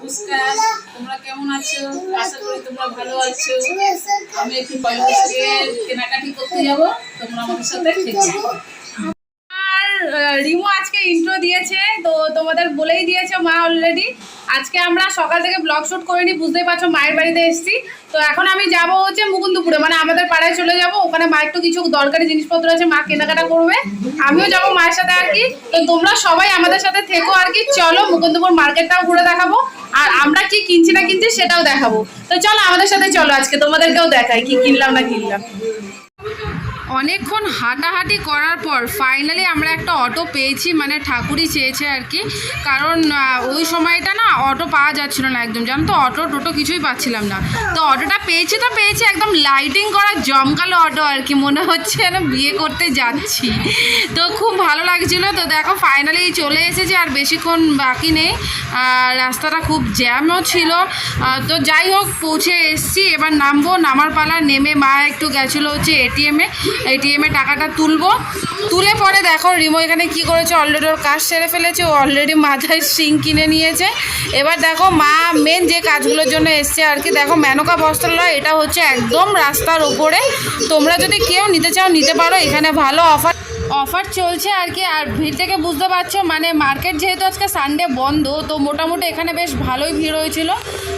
নমস্কার, তোমরা কেমন আছো? আশা করি তোমরা ভালো আছো। আমি একটু পয়লা কেনাকাটি করতে যাব, তোমরা আমার সাথে থেকো আর রিমু দিয়েছে, তো তোমাদের বলেই দিয়েছে মা অলরেডি আজকে আমরা সকাল থেকে ব্লগ শুট করিনি, বুঝতেই পারছ মায়ের বাড়িতে এসেছি। তো এখন আমি যাব হচ্ছে মুকুন্দপুরে মানে আমাদের পাড়ায় চলে যাব। ওখানে মা একটু কিছু দরকারি জিনিসপত্র আছে, মা কেনাকাটা করবে। আমিও যাব মায়ের সাথে আর কি। তো তোমরা সবাই আমাদের সাথে থেকো আর কি। চলো মুকুন্দপুর মার্কেটটাও ঘুরে দেখাবো। আর আমরা কি কিনছি না কিনছি সেটাও দেখাবো। তো চলো আমাদের সাথে চলো আজকে, তোমাদেরকেও দেখাই কি কিনলাম না কিনলাম। অনেকক্ষণ হাঁটাহাঁটি করার পর ফাইনালি আমরা একটা অটো পেয়েছি মানে ঠাকুরই চেয়েছে আর কি। কারণ ওই সময়টা না অটো পাওয়া যাচ্ছিল না একদম, জানো তো? অটো টোটো কিছুই পাচ্ছিলাম না। তো অটোটা পেয়েছি তো পেয়েছি, একদম লাইটিং করা জমকালো অটো আর কি, মনে হচ্ছে যেন বিয়ে করতে যাচ্ছি। তো খুব ভালো লাগছিল, তো দেখো ফাইনালি চলে এসেছে, আর বেশিক্ষণ বাকি নেই। রাস্তাটা খুব জ্যামও ছিল। তো যাই হোক, পৌঁছে এসেছি, এবার নামবো, নামার পালা, নেমে মা একটু গেছিল হচ্ছে এটিএমে এটিএমে টাকাটা তুলবো। তুলে পরে দেখো, রিমো এখানে কি করেছে অলরেডি ওর কাজ সেরে ফেলেছে, ও অলরেডি মাথায় সিং কিনে নিয়েছে। এবার দেখো, মা মেন যে কাজগুলোর জন্য এসছে আর কি, দেখো, মেনকা বস্ত্রালয়, এটা হচ্ছে একদম রাস্তার ওপরে তোমরা যদি কেউ নিতে চাও, নিতে পারো, এখানে ভালো অফার অফার চলছে আর কি, আর ভিড় থেকে বুঝতে পারছ মানে মার্কেট যেহেতু আজকে সানডে বন্ধ, তো মোটামুটি এখানে বেশ ভালোই ভিড় হয়েছিল।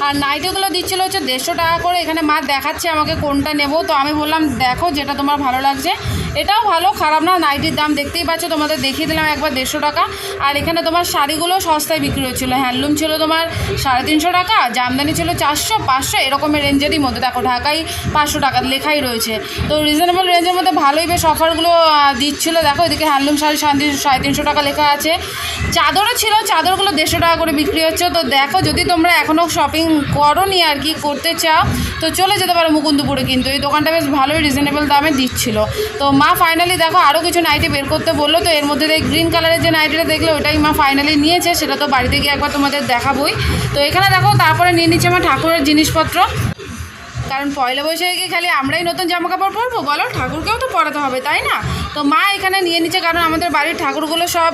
আর নাইটিগুলো দিচ্ছিল হচ্ছে দেড়শো টাকা করে, এখানে মা দেখাচ্ছে আমাকে কোনটা নেব, তো আমি বললাম, দেখো যেটা তোমার ভালো লাগছে। এটাও ভালো, খারাপ না, নাইটির দাম দেখতেই পাচ্ছ, তোমাদের দেখিয়ে দিলাম একবার দেড়শো টাকা। আর এখানে তোমার শাড়িগুলো সস্তায় বিক্রি হচ্ছিল। হ্যান্ডলুম ছিল তোমার সাড়ে তিনশো টাকা, জামদানি ছিল চারশো, পাঁচশো, এরকমের রেঞ্জেরই মধ্যে। দেখো ঢাকাই পাঁচশো টাকা লেখাই রয়েছে। তো রিজনেবল রেঞ্জের মধ্যে ভালোই বেশ অফারগুলো দিচ্ছিল। দেখো, এদিকে হ্যান্ডলুম শাড়ি সাড়ে তিনশো টাকা লেখা আছে। চাদরও ছিল, চাদরগুলো দেড়শো টাকা করে বিক্রি হচ্ছে। তো দেখো, যদি তোমরা এখনও শপিং করো নি আর কি, করতে চাও, তো চলে যেতে পারো মুকুন্দপুরে কিন্তু। এই দোকানটা বেশ ভালোই রিজনেবল দামে দিচ্ছিল। তো মা ফাইনালি দেখো আরও কিছু নাইটি বের করতে বলল। তো এর মধ্যে গ্রিন কালারের যে নাইটিটা দেখল, ওটাই মা ফাইনালি নিয়েছে। সেটা তো বাড়িতে গিয়ে একবার তোমাদের দেখাবোই। তো এখানে দেখো, তারপরে নিয়ে নিচ্ছে আমার ঠাকুরের জিনিসপত্র। কারণ পয়লা বৈশাখে খালি আমরাই নতুন জামা কাপড় পরবো? বলো, ঠাকুরকেও তো পরাতে হবে, তাই না? তো মা এখানে নিয়ে নিচ্ছে, কারণ আমাদের বাড়ির ঠাকুরগুলো সব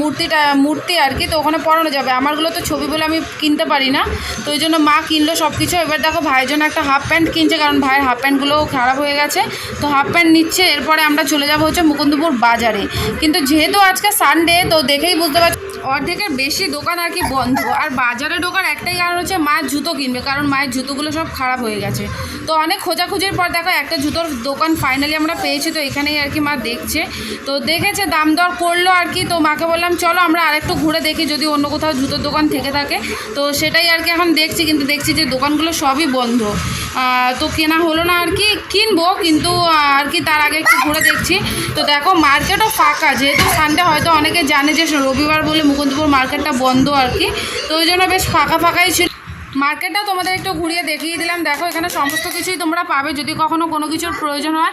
মূর্তিটা মূর্তি আর কি, তো ওখানে পরানো যাবে। আমারগুলো তো ছবি বলে আমি কিনতে পারি না। তো ওই জন্য মা কিনলো সব কিছু এবার দেখো ভাইয়ের জন্য একটা হাফ প্যান্ট কিনছে, কারণ ভাইয়ের হাফ প্যান্টগুলোও খারাপ হয়ে গেছে। তো হাফ প্যান্ট নিচ্ছে, এরপরে আমরা চলে যাব হচ্ছে মুকুন্দপুর বাজারে। কিন্তু যেহেতু আজকে সানডে তো দেখেই বুঝতে পারছি, অর্ধেকের বেশি দোকান আর কি বন্ধ। আর বাজারে ঢোকার একটাই কারণ হচ্ছে মায়ের জুতো কিনবে, কারণ মায়ের জুতোগুলো সব খারাপ হয়ে গেছে। তো অনেক খোঁজাখুঁজির পর দেখো একটা জুতোর দোকান ফাইনালি আমরা পেয়েছি, তো এখানেই আর কি মা দেখছে। তো দেখেছে, দাম দর করল আর কি, তো মাকে বললাম, চলো আমরা আরেকটু ঘুরে দেখি যদি অন্য কোথাও জুতোর দোকান থেকে থাকে। তো সেটাই আর কি এখন দেখছি, কিন্তু দেখছি যে দোকানগুলো সবই বন্ধ। তো কেনা হলো না আর কি, কিনবো, কিন্তু আর কি তার আগে একটু ঘুরে দেখছি। তো দেখো, মার্কেটও ফাঁকা, যেহেতু সানডে হয়তো অনেকে জানে যে রবিবার বলে মুকুন্দপুর মার্কেটটা বন্ধ আর কি, তো ওই জন্য বেশ ফাঁকা ফাঁকাই ছিল। মার্কেটটাও তোমাদের একটু ঘুরিয়ে দেখিয়ে দিলাম। দেখো, এখানে সমস্ত কিছুই তোমরা পাবে যদি কখনো কোনো কিছুর প্রয়োজন হয়।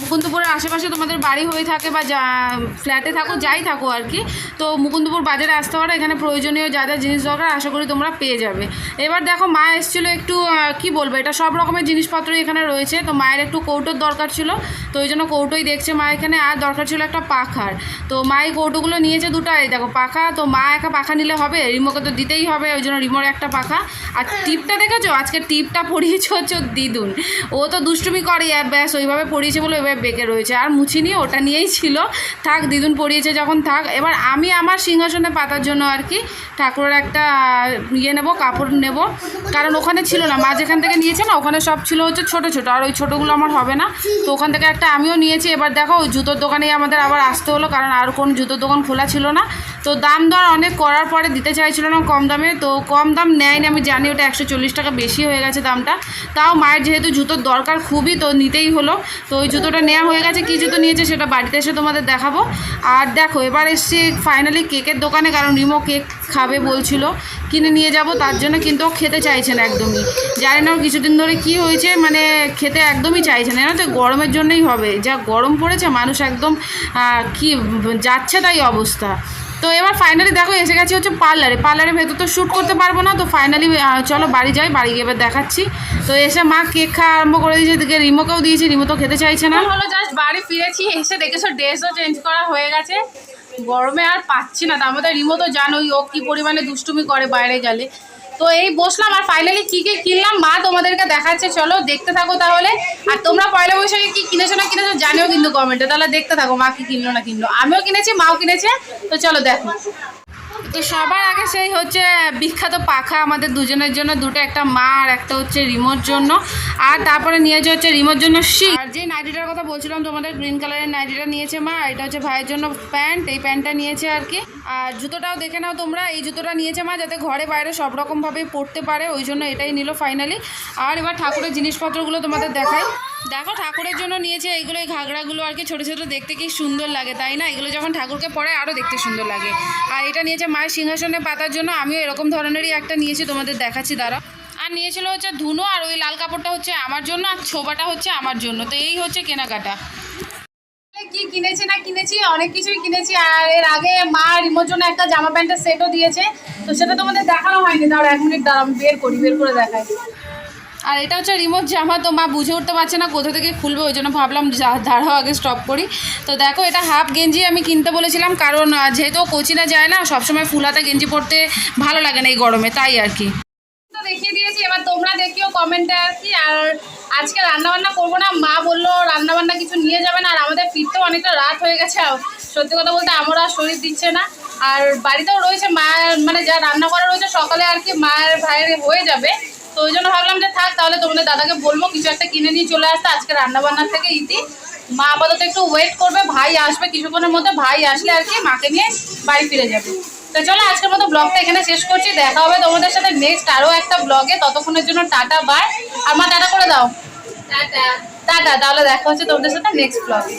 মুকুন্দপুরের আশেপাশে তোমাদের বাড়ি হয়ে থাকে বা যা ফ্ল্যাটে থাকো, যাই থাকো আর কি। তো মুকুন্দপুর বাজারে আসতে পারো, এখানে প্রয়োজনীয় যা যা জিনিস দরকার, আশা করি তোমরা পেয়ে যাবে। এবার দেখো, মা এসেছিল একটু কি বলব, এটা সব রকমের জিনিসপত্রই এখানে রয়েছে। তো মায়ের একটু কৌটোর দরকার ছিল। তো ওই জন্য কৌটোই দেখছে মা এখানে, আর দরকার ছিল একটা পাখার। তো মা এই কৌটোগুলো নিয়েছে দুটো এই দেখো, পাখা, তো মা একা পাখা নিলে হবে, রিমোকে তো দিতেই হবে, ওই জন্য রিমোর একটা পাখা। আর টিপটা দেখেছ? আজকে টিপটা পরিয়েছে হচ্ছে দিদুন। ও তো দুষ্টুমি করে আর ব্যাস, ওইভাবে পরিয়েছে বলে ওইভাবে বেঁকে রয়েছে। আর মুছিনি, ওটা নিয়েই ছিল। থাক, দিদুন পরিয়েছে যখন থাক। এবার আমি আমার সিংহাসনে পাতার জন্য আর কি ঠাকুরের একটা ইয়ে নেব, কাপড় নেব। কারণ ওখানে ছিল না। মা যেখান থেকে নিয়েছে না, ওখানে সব ছিল হচ্ছে ছোটো ছোটো। আর ওই ছোটোগুলো আমার হবে না। তো ওখান থেকে একটা আমিও নিয়েছি। এবার দেখো, ওই জুতোর দোকানেই আমাদের আবার আসতে হলো। কারণ আর কোন জুতোর দোকান খোলা ছিল না। তো দাম দর অনেক করার পরে দিতে চাইছিল না কম দামে, তো কম দাম নেয়নি, আমি জানি ওটা একশো চল্লিশ টাকা বেশি হয়ে গেছে দামটা। তাও মায়ের যেহেতু জুতোর দরকার খুবই, তো নিতেই হলো। তো ওই জুতোটা নেওয়া হয়ে গেছে, কী জুতো নিয়েছে সেটা বাড়িতে এসে তোমাদের দেখাবো। আর দেখো, এবার এসছি ফাইনালি কেকের দোকানে, কারণ রিমো কেক খাবে বলছিল। কিনে নিয়ে যাব, তার জন্য কিন্তু খেতে চাইছে না একদমই। জানি না কিছুদিন ধরে কি হয়েছে মানে খেতে একদমই চাইছে না। জানো তো, গরমের জন্যই হবে। যা গরম পড়েছে, মানুষ একদম কি যাচ্ছে তাই অবস্থা। তো এবার ফাইনালি দেখো, এসে গেছি হচ্ছে পার্লারে পার্লারের ভেতর তো শ্যুট করতে পারব না, তো ফাইনালি চলো বাড়ি যাই, বাড়ি গিয়ে এবার দেখাচ্ছি। তো এসে মা কেক খাওয়া আরম্ভ করে দিয়েছে, এদিকে রিমোকেও দিয়েছি, রিমো তো খেতে চাইছে না। হলো জাস্ট বাড়ি ফিরেছি, এসে দেখেছ ড্রেসও চেঞ্জ করা হয়ে গেছে। গরমে আর পাচ্ছি না, তার মধ্যে রিমো তো জানোই, ও কি পরিমাণে দুষ্টুমি করে বাইরে গেলে। তো এই বসলাম আর ফাইনালি কি কে কিনলাম মা তোমাদেরকে দেখাচ্ছে, চলো দেখতে থাকো তাহলে। আর তোমরা পয়লা বৈশাখে কি কিনেছো না কিনেছো জানিও কিন্তু কমেন্টে তাহলে দেখতে থাকো মা কি কিনলো না কিনলো। আমিও কিনেছি, মাও কিনেছে, তো চলো দেখো। তো সবার আগে সেই হচ্ছে বিখ্যাত পাখা আমাদের দুজনের জন্য। দুটো একটা মা আর একটা হচ্ছে রিমোর জন্য। আর তারপরে নিয়েছে হচ্ছে রিমোর জন্য শি আর যে নাইটিটার কথা বলছিলাম, তোমাদের গ্রিন কালারের নাইটিটা নিয়েছে মা, এটা হচ্ছে ভাইয়ের জন্য প্যান্ট। এই প্যান্টটা নিয়েছে আর কি। আর জুতোটাও দেখে নাও তোমরা, এই জুতোটা নিয়েছে মা যাতে ঘরে বাইরে সব রকমভাবেই পড়তে পারে, ওই জন্য এটাই নিল ফাইনালি আর এবার ঠাকুরের জিনিসপত্রগুলো তোমাদের দেখাই। দেখো, ঠাকুরের জন্য নিয়েছে এইগুলো, এই ঘাগরাগুলো আর কি, ছোটো ছোটো দেখতে কি সুন্দর লাগে, তাই না? এগুলো যখন ঠাকুরকে পরে আরও দেখতে সুন্দর লাগে। আর এটা নিয়েছে মায়ের সিংহাসনে পাতার জন্য, আমিও এরকম ধরনেরই একটা নিয়েছি, তোমাদের দেখাচ্ছি দাঁড়া আর নিয়েছিল হচ্ছে ধুনো, আর ওই লাল কাপড়টা হচ্ছে আমার জন্য, আর ছোবাটা হচ্ছে আমার জন্য। তো এই হচ্ছে কেনাকাটা। কি কিনেছি না কিনেছি, অনেক কিছুই কিনেছি, আর এর আগে মা রিমোর জন্য একটা জামা প্যান্টের সেটও দিয়েছে, তো সেটা তোমাদের দেখানো হয়নি। দাঁড়া এক মিনিট দাঁড়া বের করি, বের করে দেখাই। আর এটা হচ্ছে রিমোট জামা, তো মা বুঝে উঠতে পারছে না কোথা থেকে খুলবে, ওই জন্য ভাবলাম দাঁড়াও আগে স্টপ করি। তো দেখো, এটা হাফ গেঞ্জি আমি কিনতে বলেছিলাম, কারণ যেহেতু কোচিনা যায় না, সবসময় ফুল হাতা গেঞ্জি পরতে ভালো লাগে না এই গরমে, তাই আর কি। দেখিয়ে দিয়েছি, এবার তোমরা দেখিও কমেন্টে আর কি, আর আজকে রান্না বান্না করব না, মা বলল রান্না বান্না কিছু নিয়ে যাবে না, আর আমাদের ফিরতেও অনেকটা রাত হয়ে গেছে সত্যি কথা বলতে আমার আর শরীর দিচ্ছে না, আর বাড়িতেও রয়েছে মায়ের মানে যা রান্না করা রয়েছে, সকালে আর কি মায়ের ভাইয়ের হয়ে যাবে ওই জন্য ভাবলাম যে থাক তাহলে তোমাদের দাদাকে বলব কিছু একটা কিনে নিয়ে চলে আসতে। আজকে রান্না বান্নার থেকে ইতি। মা আপাতত একটু ওয়েট করবে ভাই আসবে কিছুক্ষণের মধ্যে ভাই আসলে আর কি মাকে নিয়ে বাড়ি ফিরে যাবে। তো চলো আজকের মতো ব্লগটা এখানে শেষ করছি। দেখা হবে তোমাদের সাথে নেক্সট আরও একটা ব্লগে ততক্ষণের জন্য টাটা বাই আর মা টাটা করে দাও। টাটা। টাটা তাহলে দেখা হচ্ছে তোমাদের সাথে নেক্সট ব্লগে